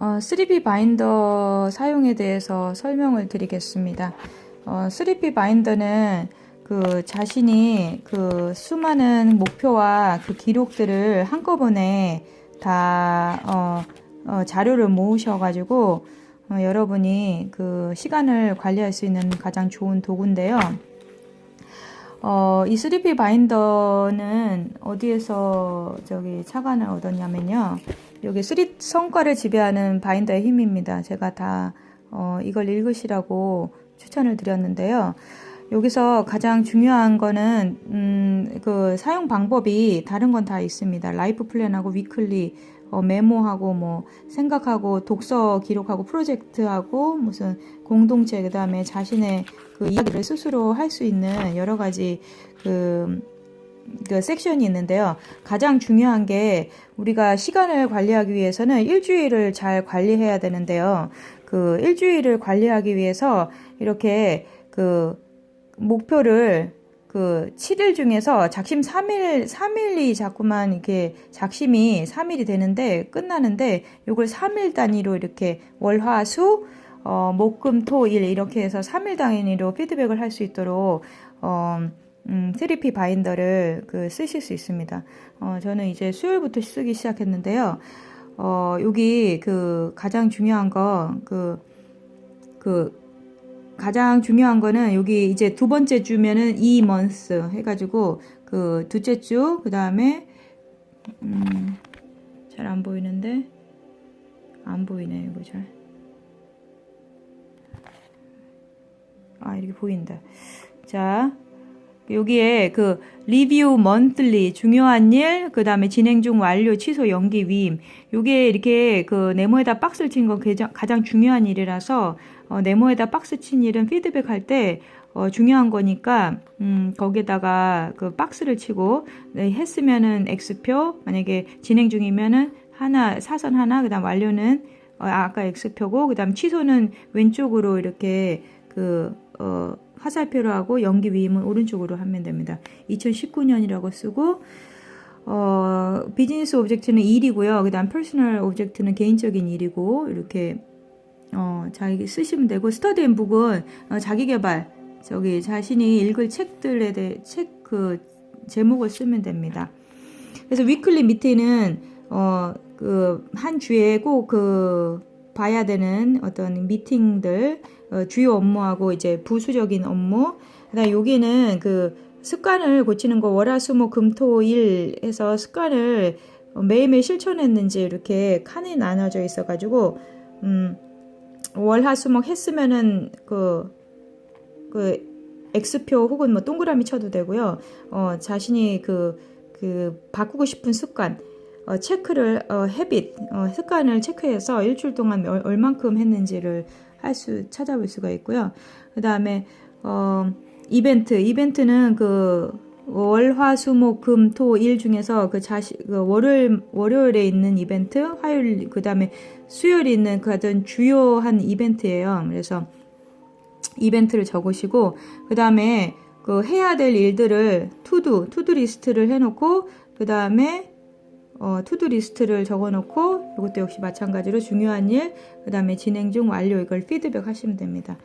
어, 3P 바인더 사용에 대해서 설명을 드리겠습니다. 어, 3P 바인더는 그 자신이 그 수많은 목표와 그 기록들을 한꺼번에 다 어, 어, 자료를 모으셔가지고 어, 여러분이 그 시간을 관리할 수 있는 가장 좋은 도구인데요. 어, 이 3P 바인더는 어디에서 저기 차관을 얻었냐면요. 여기 3 성과를 지배하는 바인더의 힘입니다. 제가 다 어, 이걸 읽으시라고 추천을 드렸는데요. 여기서 가장 중요한 거는 음, 그 사용 방법이 다른 건 다 있습니다. 라이프 플랜하고 위클리 어, 메모하고 뭐 생각하고 독서 기록하고 프로젝트하고 무슨 공동체 그다음에 자신의 그 이야기를 스스로 할 수 있는 여러 가지 그, 그 섹션이 있는데요. 가장 중요한 게 우리가 시간을 관리하기 위해서는 일주일을 잘 관리해야 되는데요. 그 일주일을 관리하기 위해서 이렇게 그 목표를 그 7일 중에서 작심 3일, 3일이 자꾸만 이렇게 작심이 3일이 되는데 끝나는데 이걸 3일 단위로 이렇게 월, 화, 수, 어, 목, 금, 토, 일 이렇게 해서 3일 단위로 피드백을 할 수 있도록 어, 음, 3P 바인더를 그 쓰실 수 있습니다. 어, 저는 이제 수요일부터 쓰기 시작했는데요. 어, 여기 그 가장 중요한 거, 그, 그, 가장 중요한 거는 여기 이제 두 번째 주면은 이 months 해가지고 그 둘째 주, 그 다음에, 음, 잘 안 보이는데, 안 보이네, 이거 잘. 아, 이렇게 보인다. 자, 여기에 그 리뷰 먼틀리 중요한 일, 그 다음에 진행 중 완료, 취소, 연기, 위임. 요게 이렇게 그 네모에다 박스를 친 건 가장 중요한 일이라서 어, 네모에다 박스 친 일은 피드백 할때 어, 중요한 거니까 음, 거기에다가 그 박스를 치고 네, 했으면은 X표, 만약에 진행 중이면은 하나 사선 하나, 그다음 완료는 어, 아까 X표고 그다음 취소는 왼쪽으로 이렇게 그 어, 화살표로 하고 연기 위임은 오른쪽으로 하면 됩니다. 2019년이라고 쓰고 어, 비즈니스 오브젝트는 일이고요. 그 다음 퍼스널 오브젝트는 개인적인 일이고 이렇게 어, 자기 쓰시면 되고 스터디 앤 북은 어, 자기 개발 저기 자신이 읽을 책들에 대해 책 그 제목을 쓰면 됩니다. 그래서 위클리 밑에는 어, 그 한 주에 꼭그 봐야 되는 어떤 미팅들 어, 주요 업무하고 이제 부수적인 업무. 그다음 여기는 그 습관을 고치는 거 월화수목 금토일 해서 습관을 매일매일 실천했는지 이렇게 칸이 나눠져 있어 가지고 음, 월화수목 했으면은 그, 그 X표 혹은 뭐 동그라미 쳐도 되고요. 어, 자신이 그, 그 바꾸고 싶은 습관, 어, 체크를, 어, 헤빗, 어, 습관을 체크해서 일주일 동안 얼, 얼만큼 했는지를 할 수, 찾아볼 수가 있고요. 그 다음에, 어, 이벤트, 이벤트는 그, 월화수목 금토 일 중에서 그 자시 그 월요일 월요일에 있는 이벤트 화요일 그 다음에 수요일에 있는 그 어떤 주요한 이벤트예요. 그래서 이벤트를 적으시고 그 다음에 그 해야 될 일들을 투두 투두 리스트를 해놓고 그 다음에 어, 투두 리스트를 적어놓고 이것도 역시 마찬가지로 중요한 일 그 다음에 진행 중 완료 이걸 피드백 하시면 됩니다.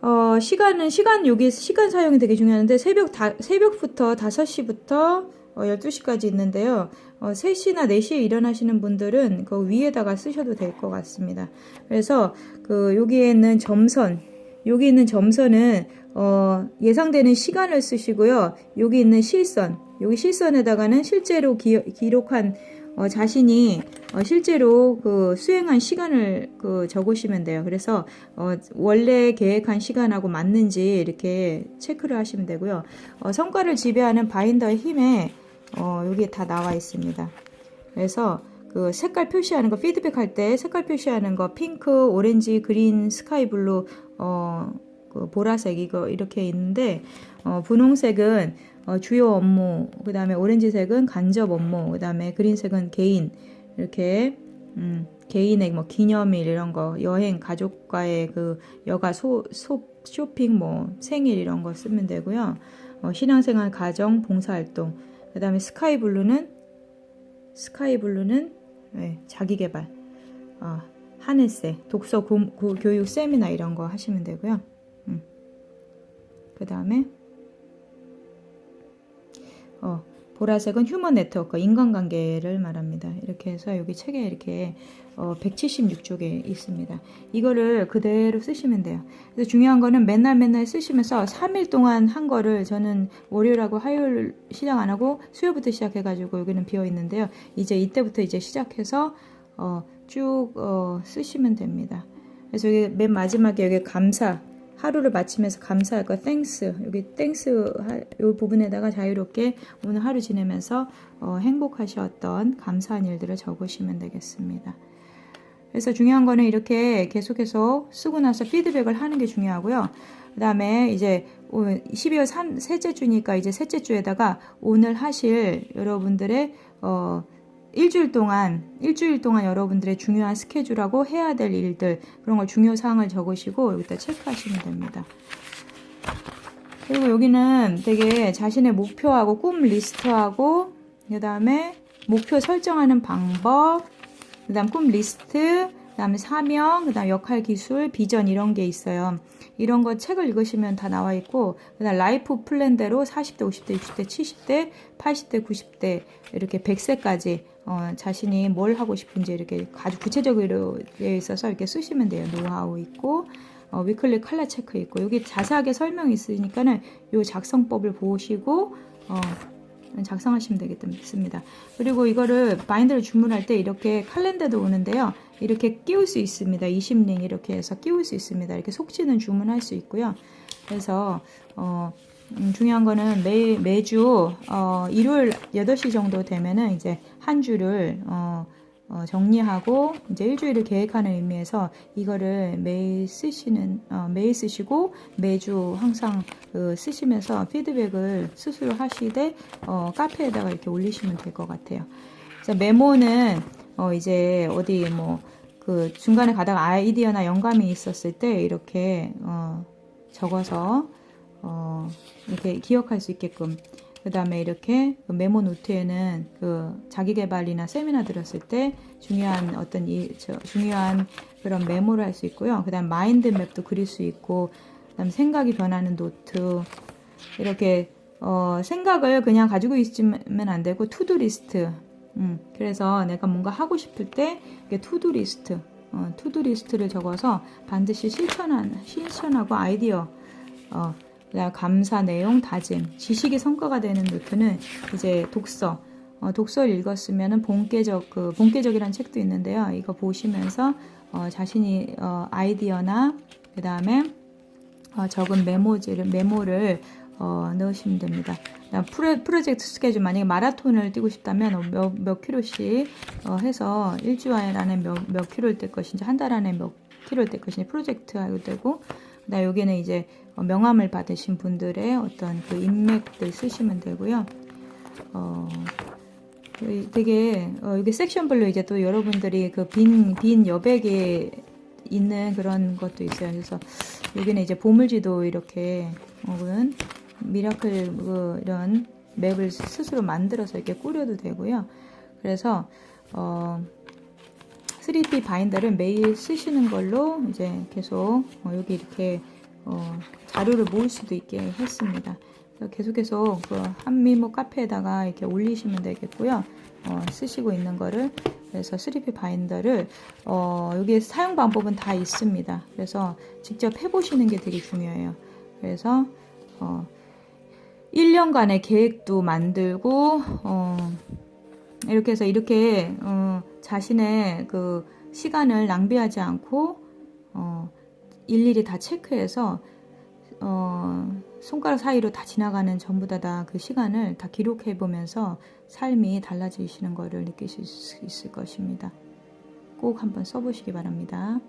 어, 시간은, 시간, 여기 시간 사용이 되게 중요한데, 새벽 다, 새벽부터 5시부터 어, 12시까지 있는데요. 어, 3시나 4시에 일어나시는 분들은 그 위에다가 쓰셔도 될 것 같습니다. 그래서 그 여기에 있는 점선, 여기 있는 점선은 어, 예상되는 시간을 쓰시고요. 여기 있는 실선, 여기 실선에다가는 실제로 기, 기록한 어, 자신이 어, 실제로 그 수행한 시간을 그 적으시면 돼요. 그래서 어, 원래 계획한 시간하고 맞는지 이렇게 체크를 하시면 되고요. 어, 성과를 지배하는 바인더의 힘에 어, 여기에 다 나와 있습니다. 그래서 그 색깔 표시하는 거 피드백 할 때 색깔 표시하는 거 핑크, 오렌지, 그린, 스카이 블루, 어, 그 보라색 이거 이렇게 있는데 어, 분홍색은 어, 주요 업무, 그 다음에 오렌지색은 간접 업무, 그 다음에 그린색은 개인, 이렇게, 음, 개인의 뭐 기념일 이런 거, 여행, 가족과의 그 여가 소, 소, 쇼핑, 뭐 생일 이런 거 쓰면 되고요. 어, 신앙생활, 가정, 봉사활동, 그 다음에 스카이 블루는, 스카이 블루는, 네, 자기개발. 어, 한 에세, 독서 고, 고- 교육 세미나 이런 거 하시면 되고요. 음. 그 다음에 어, 보라색은 휴먼 네트워크, 인간관계를 말합니다. 이렇게 해서 여기 책에 이렇게 어, 176쪽에 있습니다. 이거를 그대로 쓰시면 돼요. 그래서 중요한 거는 맨날 맨날 쓰시면서 3일 동안 한 거를 저는 월요일하고 화요일 시작 안 하고 수요일부터 시작해가지고 여기는 비어 있는데요. 이제 이때부터 이제 시작해서 어, 쭉 어, 쓰시면 됩니다. 그래서 여기 맨 마지막에 여기 감사 하루를 마치면서 감사할 거 thanks 여기 thanks 하- 요 부분에다가 자유롭게 오늘 하루 지내면서 어, 행복하셨던 감사한 일들을 적으시면 되겠습니다. 그래서 중요한 거는 이렇게 계속해서 쓰고 나서 피드백을 하는 게 중요하고요. 그 다음에 이제 12월 3, 셋째 주니까 이제 셋째 주에다가 오늘 하실 여러분들의 어, 일주일 동안 일주일 동안 여러분들의 중요한 스케줄하고 해야 될 일들 그런 걸 중요 사항을 적으시고 여기다 체크하시면 됩니다. 그리고 여기는 되게 자신의 목표하고 꿈 리스트하고 그 다음에 목표 설정하는 방법 그 다음 꿈 리스트 그 다음에 사명 그 다음 역할 기술 비전 이런 게 있어요. 이런 거 책을 읽으시면 다 나와 있고 그다음 라이프 플랜대로 40대, 50대, 60대, 70대, 80대, 90대 이렇게 100세까지 어, 자신이 뭘 하고 싶은지 이렇게 아주 구체적으로 되어 있어서 이렇게 쓰시면 돼요. 노하우 있고 어, 위클리 칼라 체크 있고 여기 자세하게 설명이 있으니까는 요 작성법을 보시고 어, 작성하시면 되겠습니다. 그리고 이거를 바인더를 주문할 때 이렇게 칼렌더도 오는데요. 이렇게 끼울 수 있습니다. 20링 이렇게 해서 끼울 수 있습니다. 이렇게 속지는 주문할 수 있고요. 그래서 어, 음, 중요한 거는 매, 매주 어, 일요일 8시 정도 되면은 이제 한 주를 어, 어, 정리하고 이제 일주일을 계획하는 의미에서 이거를 매일 쓰시는 어, 매일 쓰시고 매주 항상 그 쓰시면서 피드백을 스스로 하시되 어, 카페에다가 이렇게 올리시면 될 것 같아요. 자, 메모는 어, 이제 어디 뭐 그 중간에 가다가 아이디어나 영감이 있었을 때 이렇게 어, 적어서 어, 이렇게 기억할 수 있게끔 그 다음에 이렇게 그 메모 노트에는 그 자기개발이나 세미나 들었을 때 중요한 어떤 이, 저, 중요한 그런 메모를 할 수 있고요. 그 다음 마인드맵도 그릴 수 있고, 그 다음 생각이 변하는 노트, 이렇게, 어, 생각을 그냥 가지고 있으면 안 되고, 투두 리스트. 음, 그래서 내가 뭔가 하고 싶을 때, 이게 투두 리스트. 어, 투두 리스트를 적어서 반드시 실천한, 실천하고 아이디어, 어, 감사 내용 다짐 지식이 성과가 되는 노트는 이제 독서 어, 독서를 읽었으면은 본계적 그 본계적이라는 책도 있는데요 이거 보시면서 어, 자신이 어, 아이디어나 그 다음에 어, 적은 메모지를 메모를 어, 넣으시면 됩니다. 프로, 프로젝트 스케줄 만약에 마라톤을 뛰고 싶다면 몇, 몇 킬로씩 어, 해서 일주 안에 몇, 몇 킬로를 뛸 것인지 한 달 안에 몇 킬로를 뛸 것인지 프로젝트 하고 되고 그다음 여기는 이제 어, 명함을 받으신 분들의 어떤 그 인맥들 쓰시면 되고요. 어, 그 되게 어, 이게 섹션별로 이제 또 여러분들이 그 빈 빈 여백에 있는 그런 것도 있어요. 그래서 여기는 이제 보물지도 이렇게 혹은 미라클 그 이런 맵을 스스로 만들어서 이렇게 꾸려도 되고요. 그래서 어 3P 바인더를 매일 쓰시는 걸로 이제 계속 어, 여기 이렇게 어, 자료를 모을 수도 있게 했습니다. 계속해서 그 한미모 카페에다가 이렇게 올리시면 되겠고요. 어, 쓰시고 있는 거를 그래서 3P 바인더를 어, 여기 사용 방법은 다 있습니다. 그래서 직접 해보시는 게 되게 중요해요. 그래서 어, 1년간의 계획도 만들고 어, 이렇게 해서 이렇게 어, 자신의 그 시간을 낭비하지 않고 어, 일일이 다 체크해서 어, 손가락 사이로 다 지나가는 전부 다그 시간을 다 기록해 보면서 삶이 달라지시는 것을 느끼실 수 있을 것입니다. 꼭 한번 써보시기 바랍니다.